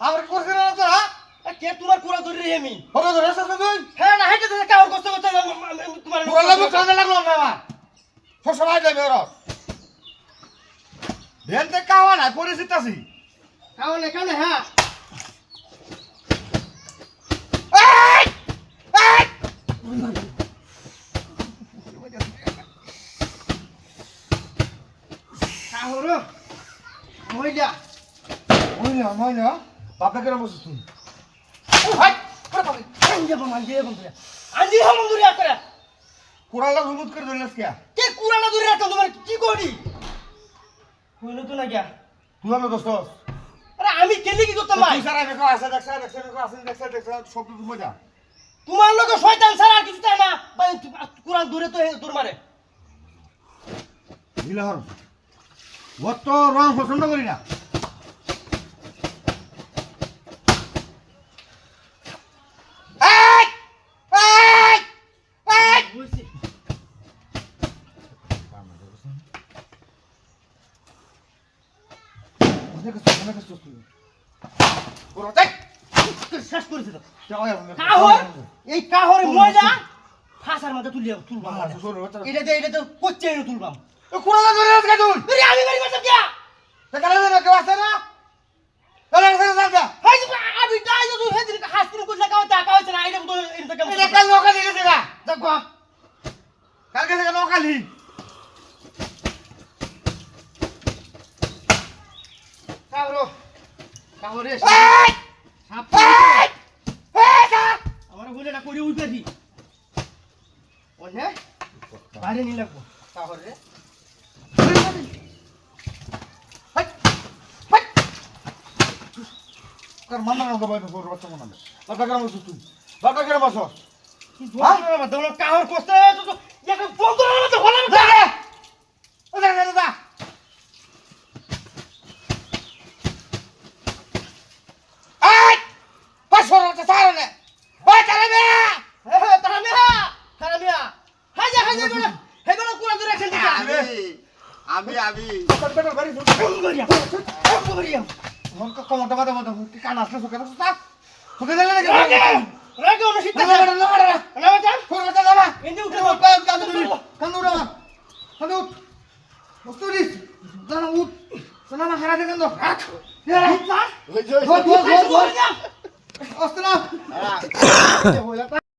আমার কি করছিস না তো হ্যাঁ? কে তোমার কুড়া ধরে রে আমি? হবে ধরে আসছ তুই? হ্যাঁ না হেঁটে থেকে কাউর কষ্ট করতে তোমার পুরা লাগে কান্দা লাগল না আমার সব সময় যাবে ওর। ভেনতে কাওয়া না পরিচিত আছি। কাউন এখানে হ্যাঁ এই এই কাহর মহিলা। মইনা মইনা বাপে কেন বসছিস তুই হাই করে পাবি আঞ্জে বাম আঞ্জে বাম ধরে আঞ্জে বাম ধরে করে লাগ হুবুত করে ধরলিস কে কে কুড়াটা ধরে রাখতো তোমার কি করি? হইল তো না গিয়া। তুই আমার দোস্ত আরে আমি কেলে কি করতাম ভাই? তুই সারা দেখো আছে দেখছ দেখছ দেখছ আছে দেখছ দেখছ সব কিছু মজা তোমার লোক শয়তান আর কিছু চাই না। ভাই কুড়াল দূরে তো দূর মারে। ওর তো রং পছন্দ করি না এই! কাহর এই ফাঁসার মধ্যে তুলিয়া তুলবাম এটা তো এটা তো এটা তুলবাম এ কুড়ালা ধরে তুই। আরে আমি বাড়ি মারতাম কিয়া সেখানে যেন কেউ আসে না? তাহলে না, আমি না আমার বলে না করে উঠে দি। ওনে বাইরে নিয়ে লাগবো কাহর রে হাই, হাই। তোর মামা আমাকে বাইরে তোর বাচ্চা মনে হয়। বাচ্চা কেন বসছিস তুই? বাচ্চা কেন বসছ? কি বলছ না তোমরা কাহর কষ্ট তো তো এক বন্ধ না তো হলো যা, যা। ও, যা, যা, যা। এই! পাঁচশো টাকা ছাড়ো না। ওই। হ্যাঁ হ্যাঁ তারা মিয়া তারা মিয়া হাই যা হাই যা বেটা হে বেটা ধরে আমি আমি তোর বাড়ি শুন। করিয়া করিয়া কা- কমরটা বাঁধা বাঁধা। তুই কান আসলে চোখে দেখছিস না? চোখে দেখলে নাকি? রাগে রাগে না, না, না, না, না, না। না বাবা তোর বাচ্চা যাবা। এনে উঠে তোর পায়ে কাঁধে ধরি। উঠে আমার। কাঁধে উঠ। দিস। দাঁড়া, উঠ। শোনা না, হারাতে কেন? এ, ওই যে ধর, ধর, ধর, ধর। না